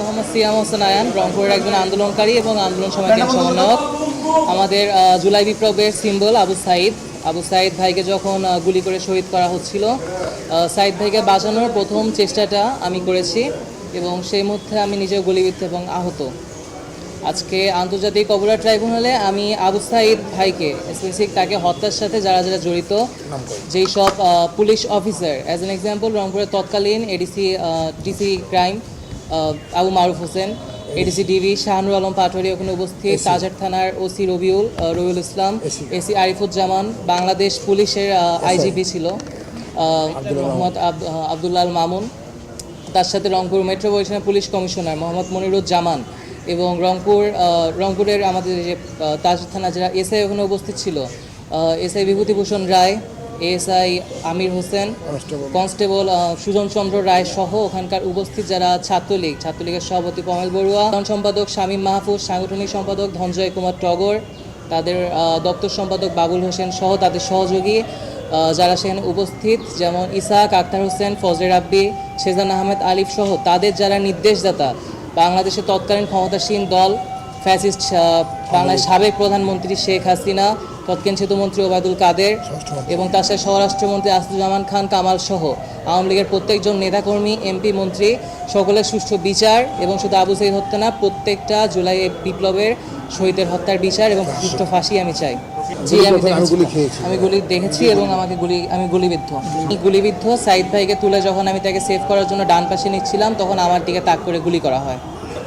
মোহাম্মদ সিয়াম হোসেন আয়ান রংপুরের একজন আন্দোলনকারী এবং আন্দোলন সমিতির সমন্বয়ক। আমাদের জুলাই বিপ্লবের সিম্বল আবু সাইদ। আবু সাইদ ভাইকে যখন গুলি করে শহীদ করা হচ্ছিল সাইদ ভাইকে বাঁচানোর প্রথম চেষ্টাটা আমি করেছি এবং সেই মধ্যে আমি নিজেও গুলিবিদ্ধ এবং আহত। আজকে আন্তর্জাতিক অপরাধ ট্রাইব্যুনালে আমি আবু সাইদ ভাইকে স্পেসিফিক তাকে হত্যার সাথে যারা যারা জড়িত যেই সব police officer as an example রংপুরের তৎকালীন ADC DC crime Abu Maruf Hossain ADC DB Shahanur Alam Patwari ওখানে উপস্থিত তাজার থানার ওসি রবিউল রবিউল ইসলাম এসি। আরিফুজ্জামান বাংলাদেশ পুলিশের আইজিপি ছিল মোহাম্মদ আবদুল্লাহ মামুন। তার সাথে Rangpur metropolitan police commissioner Mohammad Moniruzzaman এবং রংপুর রংপুরের আমাদের যে তাজ থানা যারা এসআই ওখানে উপস্থিত ছিল SI Bibhutibhushan Roy ASI Amir Hossain constable. Sujan Chandra Roy সহ ওখানকার উপস্থিত যারা ছাত্রলীগ ছাত্রলীগের সভাপতি কমল বড়ুয়া সম্পাদক শামীম মাহফুজ সাংগঠনিক সম্পাদক ধনজয় কুমার টগর তাদের দপ্তর সম্পাদক বাবুল হোসেন সহ তাদের সহযোগী যারা সেখানে উপস্থিত যেমন ইসাক আক্তার হোসেন ফজলে রাব্বি শেজান আহমেদ আলিফ সহ তাদের যারা নির্দেশদাতা বাংলাদেশের তৎকালীন ক্ষমতাসীন দল ফ্যাসিস্ট আহ, বাংলাদেশের সাবেক প্রধানমন্ত্রী শেখ হাসিনা তৎকালীন সেতুমন্ত্রী ওবায়দুল কাদের এবং তার সাথে স্বরাষ্ট্রমন্ত্রী আসাদুজ্জামান খান কামাল সহ। আওয়ামী লীগের প্রত্যেকজন নেতাকর্মী এমপি মন্ত্রী সকলের সুষ্ঠু বিচার এবং শুধু আবু সাইদ হত্যা না প্রত্যেকটা জুলাই বিপ্লবের শহীদের হত্যার বিচার এবং সুষ্ঠু ফাঁসি আমি চাই। জি আমি গুলি আমি গুলি দেখেছি এবং আমাকে গুলি আমি গুলিবিদ্ধ। গুলিবিদ্ধ। সাইদ ভাইকে তুলে যখন আমি তাকে সেভ করার জন্য ডান পাশে নিচ্ছিলাম তখন আমার দিকে তাক করে গুলি করা হয়।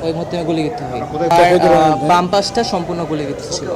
ওই মুহূর্তে আমি গুলিবিদ্ধ হই। আর বাম পাশটা সম্পূর্ণ গুলিবিদ্ধ ছিল।